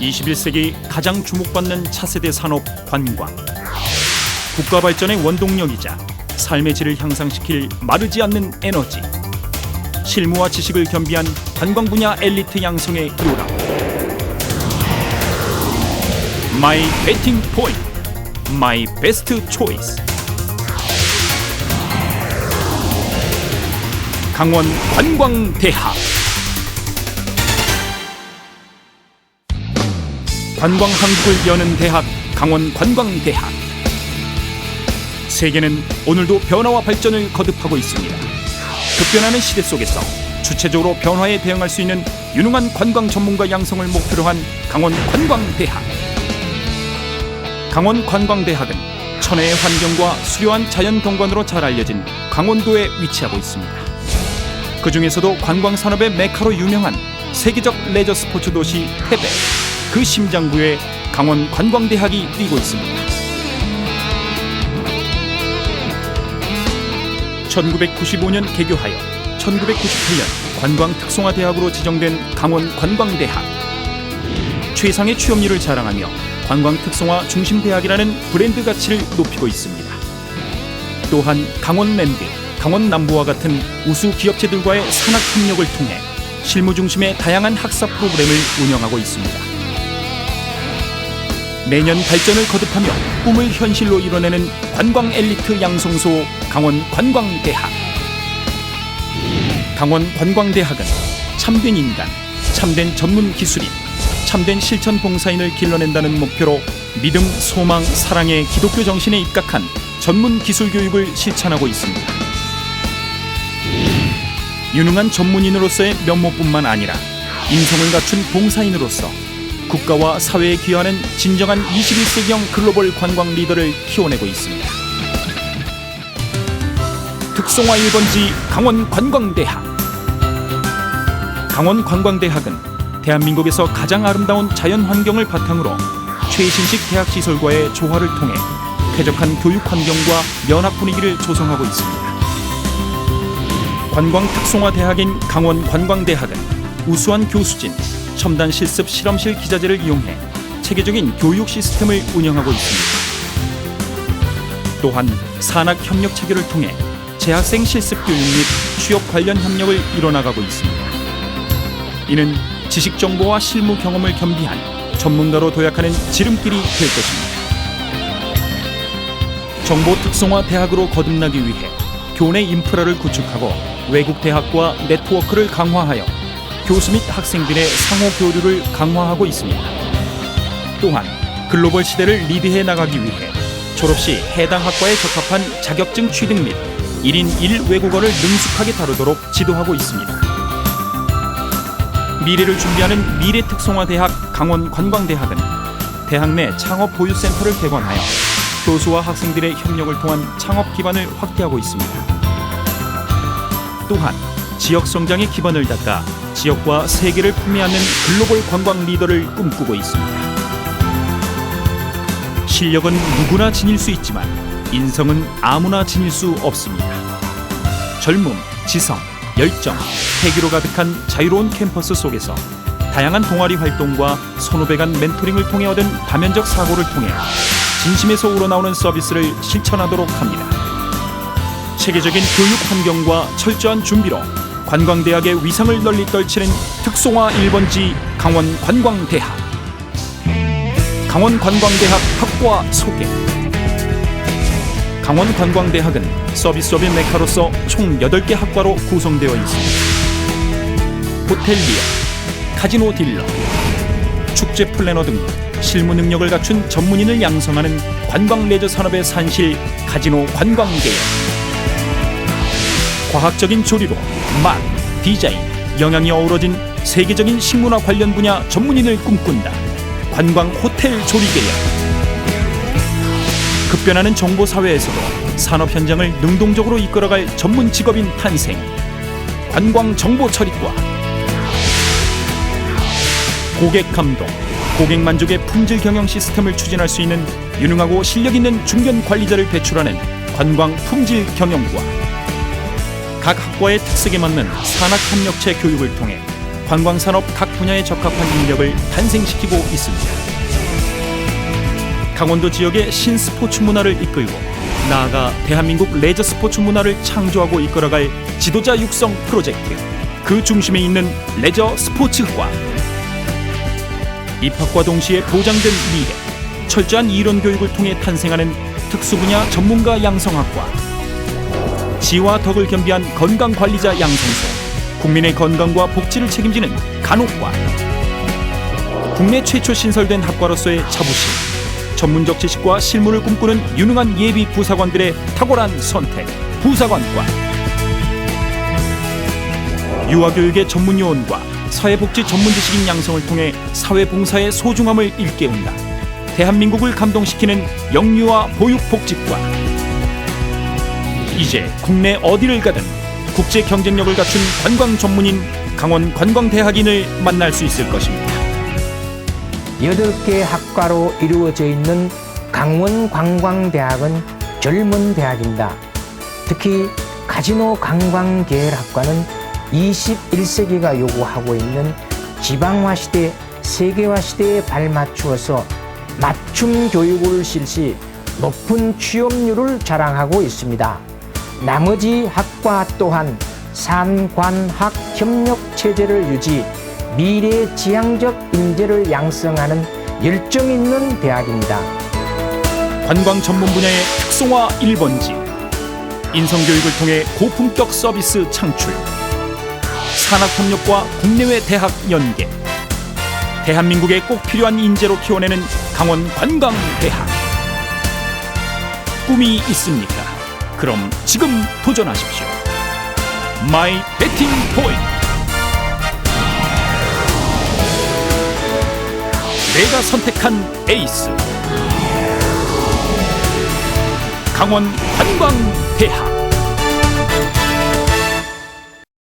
21세기 가장 주목받는 차세대 산업 관광. 국가 발전의 원동력이자 삶의 질을 향상시킬 마르지 않는 에너지. 실무와 지식을 겸비한 관광 분야 엘리트 양성의 요람. 마이 베팅 포인트. 마이 베스트 초이스. 강원 관광대학. 관광 한국을 여는 대학 강원 관광대학. 세계는 오늘도 변화와 발전을 거듭하고 있습니다. 급변하는 시대 속에서 주체적으로 변화에 대응할 수 있는 유능한 관광 전문가 양성을 목표로 한 강원 관광대학. 강원 관광대학은 천혜의 환경과 수려한 자연 경관으로 잘 알려진 강원도에 위치하고 있습니다. 그 중에서도 관광 산업의 메카로 유명한 세계적 레저 스포츠 도시 태백 그 심장부에 강원 관광대학이 뛰고 있습니다. 1995년 개교하여 1998년 관광 특성화 대학으로 지정된 강원 관광대학. 최상의 취업률을 자랑하며 관광 특성화 중심 대학이라는 브랜드 가치를 높이고 있습니다. 또한 강원랜드, 강원남부와 같은 우수 기업체들과의 산학 협력을 통해 실무 중심의 다양한 학사 프로그램을 운영하고 있습니다. 매년 발전을 거듭하며 꿈을 현실로 이뤄내는 관광 엘리트 양성소 강원 관광대학. 강원 관광대학은 참된 인간, 참된 전문 기술인, 참된 실천 봉사인을 길러낸다는 목표로 믿음, 소망, 사랑의 기독교 정신에 입각한 전문 기술 교육을 실천하고 있습니다. 유능한 전문인으로서의 면모뿐만 아니라 인성을 갖춘 봉사인으로서 국가와 사회에 기여하는 진정한 21세기형 글로벌 관광 리더를 키워내고 있습니다. 특성화 1번지 강원 관광대학. 강원 관광대학은 대한민국에서 가장 아름다운 자연 환경을 바탕으로 최신식 대학 시설과의 조화를 통해 쾌적한 교육 환경과 면학 분위기를 조성하고 있습니다. 관광 특성화 대학인 강원 관광대학은 우수한 교수진, 첨단 실습 실험실 기자재를 이용해 체계적인 교육 시스템을 운영하고 있습니다. 또한 산학 협력 체계를 통해 재학생 실습 교육 및 취업 관련 협력을 이뤄나가고 있습니다. 이는 지식 정보와 실무 경험을 겸비한 전문가로 도약하는 지름길이 될 것입니다. 정보 특성화 대학으로 거듭나기 위해 교내 인프라를 구축하고 외국 대학과 네트워크를 강화하여 교수 및 학생들의 상호 교류를 강화하고 있습니다. 또한 글로벌 시대를 리드해 나가기 위해 졸업 시 해당 학과에 적합한 자격증 취득 및 1인 1 외국어를 능숙하게 다루도록 지도하고 있습니다. 미래를 준비하는 미래특성화대학 강원관광대학은 대학 내 창업 보유센터를 개관하여 교수와 학생들의 협력을 통한 창업 기반을 확대하고 있습니다. 또한 지역 성장의 기반을 닦아 지역과 세계를 품에 안는 글로벌 관광 리더를 꿈꾸고 있습니다. 실력은 누구나 지닐 수 있지만 인성은 아무나 지닐 수 없습니다. 젊음, 지성, 열정, 패기로 가득한 자유로운 캠퍼스 속에서 다양한 동아리 활동과 선후배 간 멘토링을 통해 얻은 다면적 사고를 통해 진심에서 우러나오는 서비스를 실천하도록 합니다. 체계적인 교육 환경과 철저한 준비로 관광대학의 위상을 널리 떨치는 특송화 1번지 강원 관광대학. 강원 관광대학 학과 소개. 강원 관광대학은 서비스업의 메카로서 총 8개 학과로 구성되어 있습니다. 호텔리어, 카지노 딜러, 축제 플래너 등 실무 능력을 갖춘 전문인을 양성하는 관광 레저 산업의 산실 카지노 관광계열. 과학적인 조리로 맛, 디자인, 영양이 어우러진 세계적인 식문화 관련 분야 전문인을 꿈꾼다. 관광 호텔 조리계열. 급변하는 정보 사회에서도 산업 현장을 능동적으로 이끌어갈 전문 직업인 탄생. 관광 정보 처리과. 고객 감독, 고객 만족의 품질 경영 시스템을 추진할 수 있는 유능하고 실력 있는 중견 관리자를 배출하는 관광 품질 경영과. 각 학과의 특색에 맞는 산학 협력체 교육을 통해 관광 산업 각 분야에 적합한 인력을 탄생시키고 있습니다. 강원도 지역의 신스포츠 문화를 이끌고 나아가 대한민국 레저 스포츠 문화를 창조하고 이끌어갈 지도자 육성 프로젝트 그 중심에 있는 레저 스포츠과 입학과 동시에 보장된 미래 철저한 이론 교육을 통해 탄생하는 특수 분야 전문가 양성학과 지와 덕을 겸비한 건강 관리자 양성소. 국민의 건강과 복지를 책임지는 간호과. 국내 최초 신설된 학과로서의 자부심. 전문적 지식과 실무를 꿈꾸는 유능한 예비 부사관들의 탁월한 선택. 부사관과. 유아교육의 전문 요원과 사회복지 전문 지식인 양성을 통해 사회봉사의 소중함을 일깨운다. 대한민국을 감동시키는 영유아 보육복지과 이제 국내 어디를 가든 국제 경쟁력을 갖춘 관광 전문인 강원 관광대학인을 만날 수 있을 것입니다. 여덟 개 학과로 이루어져 있는 강원 관광대학은 젊은 대학입니다. 특히 카지노 관광계열학과는 21세기가 요구하고 있는 지방화 시대, 세계화 시대에 발맞추어서 맞춤 교육을 실시 높은 취업률을 자랑하고 있습니다. 나머지 학과 또한 산관학 협력 체제를 유지, 미래 지향적 인재를 양성하는 열정 있는 대학입니다. 관광 전문 분야의 특성화 1번지 인성교육을 통해 고품격 서비스 창출 산학협력과 국내외 대학 연계 대한민국에 꼭 필요한 인재로 키워내는 강원 관광대학 꿈이 있습니까? 그럼 지금 도전하십시오. 마이 베팅 포인트. 내가 선택한 에이스. 강원 관광대학